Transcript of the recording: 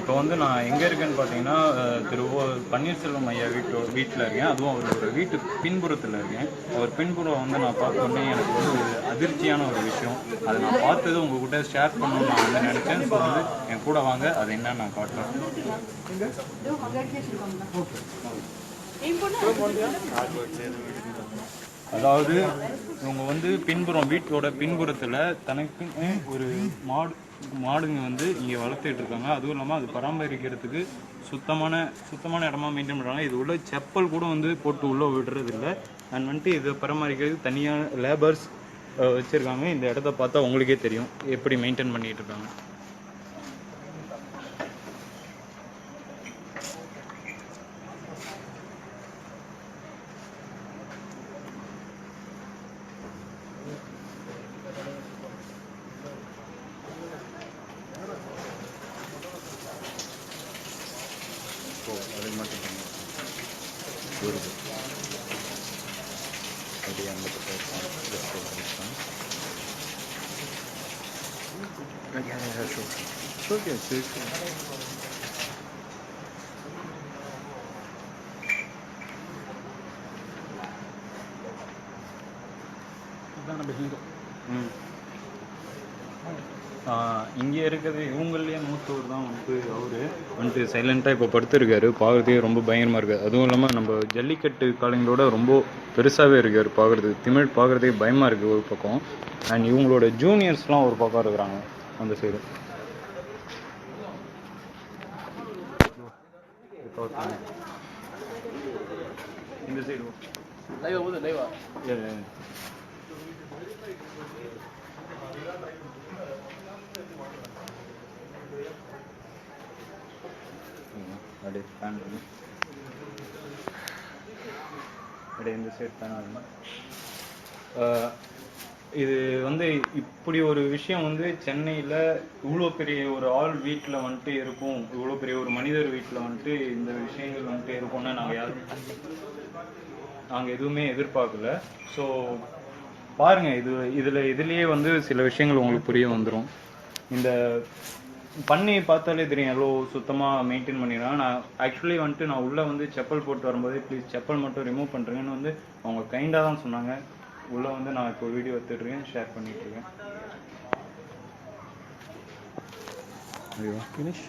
இப்போ வந்து நான் எங்கே இருக்கேன்னு பார்த்தீங்கன்னா திருவோ பன்னீர்செல்வம் ஐயா வீட்டோ வீட்டில் இருக்கேன். அதுவும் அவர் ஒரு வீட்டு பின்புறத்தில் இருக்கேன். அவர் பின்புறம் வந்து நான் பார்த்தோன்னே எனக்கு வந்து ஒரு அதிர்ச்சியான ஒரு விஷயம். அதை நான் பார்த்தது உங்ககிட்ட ஷேர் பண்ணணும் நான் வந்து நினச்சேன். ஸோ வந்து என் கூட வாங்க. அதை என்ன நான் காட்டுறேன் ஓகே. அதாவது இவங்க வந்து பின்புறம் வீட்டோட பின்புறத்தில் தனக்கு ஒரு மாடு மாடுங்க வந்து இங்கே வளர்த்துட்டு இருக்காங்க. அதுவும் இல்லாமல் அது பராமரிக்கிறதுக்கு சுத்தமான சுத்தமான இடமா மெயின்டைன் பண்ணுறாங்க இது உள்ள செப்பல் கூட வந்து போட்டு உள்ளே விடுறது இல்லை அண்ட் வந்துட்டு இதை பராமரிக்கிறதுக்கு தனியாக லேபர்ஸ் வச்சுருக்காங்க. இந்த இடத்த பார்த்தா உங்களுக்கே தெரியும். எப்படி மெயின்டைன் பண்ணிகிட்டு இருக்காங்க. 結構あれになってたのどれでアイディアンドとかやったんですけどどうですかねいやいやいや正直は中級 Dana Berrindo. Hum. Hum. இங்கே இருக்கிறது இவங்களே மூத்தவர் தான் வந்து அவரு. வந்துட்டு சைலண்ட்டாக இப்போ படுத்திருக்காரு. பார்க்குறதே ரொம்ப பயங்கரமாக இருக்குது அதுவும் இல்லாமல் நம்ம ஜல்லிக்கட்டு காலைங்களோட ரொம்ப பெருசாகவே இருக்கார் பார்க்குறதுக்கு திமிழ் பார்க்குறதே பயமாக இருக்குது ஒரு பக்கம். அண்ட் இவங்களோட ஜூனியர்ஸ்லாம் ஒரு பக்கம் இருக்கிறாங்க. அந்த சைடு இந்த சைடு அப்படியே ஃபேன் அப்படியே இந்த சைடு ஃபேன் இது வந்து இப்படி ஒரு விஷயம் வந்து சென்னையில் இவ்வளோ பெரிய ஒரு ஆள் வீட்டில் வந்துட்டு இருக்கும். இவ்வளோ பெரிய ஒரு மனிதர் வீட்டில் வந்துட்டு இந்த விஷயங்கள் வந்துட்டு இருக்கும்னு நாங்கள் யாரும் நாங்கள் எதுவுமே எதிர்பார்க்கல. ஸோ பாருங்க இது இதில் இதுலேயே வந்து சில விஷயங்கள் உங்களுக்கு புரிய வந்துடும் இந்த பண்ணி பார்த்தாலே தெரியும் எவ்வளோ சுத்தமாக மெயின்டைன் பண்ணிடுறாங்க நான் ஆக்சுவலி வந்துட்டு நான் உள்ளே வந்து செப்பல் போட்டு வரும்போது ப்ளீஸ் செப்பல் மட்டும் ரிமூவ் பண்ணுறேங்கன்னு வந்து அவங்க கைண்டாக தான் சொன்னாங்க. உள்ளே வந்து நான் இப்போ வீடியோ எடுத்துட்ருக்கேன் ஷேர் பண்ணிகிட்ருக்கேன் ஐயோ ஃபினிஷ்